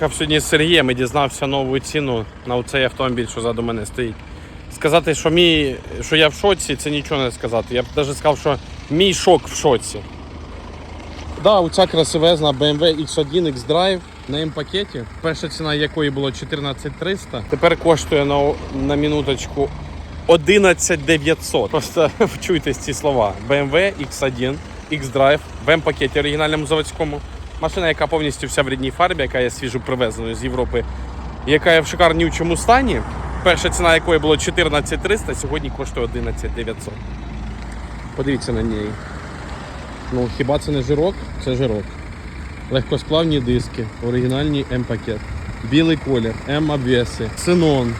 Сьогодні з Сергієм і дізнався нову ціну на цей автомобіль, що ззаду мене стоїть. Сказати, що мій, що я в шоці, це нічого не сказати. Я б навіть сказав, що мій шок в шоці. Да, оця красивезна BMW X1 X-Drive на М-пакеті, перша ціна якої було 14300, тепер коштує на, на минуточку 11900. Просто вчуйтесь ці слова. BMW X1 X-Drive в М-пакеті оригінальному заводському. Машина, яка повністю вся в рідній фарбі, яка є свіжо привезеною з Європи, яка є в шикарнючому стані. Перша ціна якої було 14300, сьогодні коштує 11900. Подивіться на неї. Ну, хіба це не жирок? Це жирок. Легкосплавні диски, оригінальний М-пакет, білий колір, М-обвеси, синон,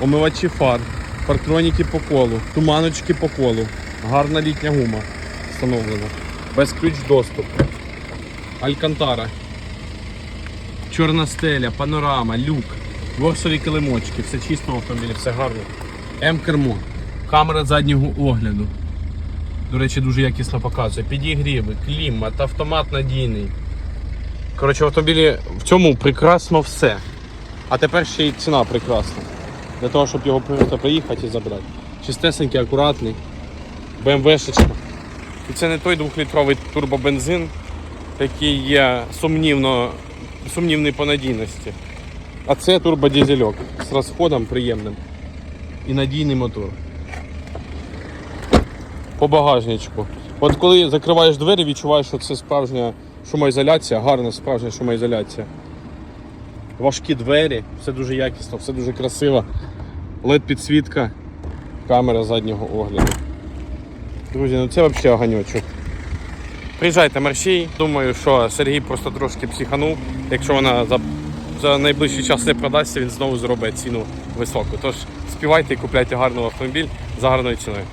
омивачі фар, парктроніки по колу, туманочки по колу, гарна літня гума встановлена, без ключ доступ, алькантара, чорна стеля, панорама, люк, ворсові килимочки, все чисто в автомобілі, все гарно. М-кермо, камера заднього огляду. До речі, дуже якісно показує. Підігріви, клімат, автомат надійний. Коротше, в автомобілі в цьому прекрасно все. А тепер ще й ціна прекрасна. Для того, щоб його просто приїхати і забрати. Чистесенький, акуратний. BMW-шечка. І це не той двохлітровий турбобензин, який є сумнівно, сумнівний по надійності. А це турбодізельок з розходом приємним. І надійний мотор по багажничку. От коли закриваєш двері, відчуваєш, що це справжня шумоізоляція, гарна справжня шумоізоляція. Важкі двері, все дуже якісно, все дуже красиво. led підсвітка, камера заднього огляду. Друзі, ну це взагалі оганьочок. Приїжджайте мерщій. Думаю, що Сергій просто трошки психанув. Якщо вона за, за найближчий час не продасться, він знову зробить ціну високу. Тож співайте і купляйте гарний автомобіль за гарною ціною.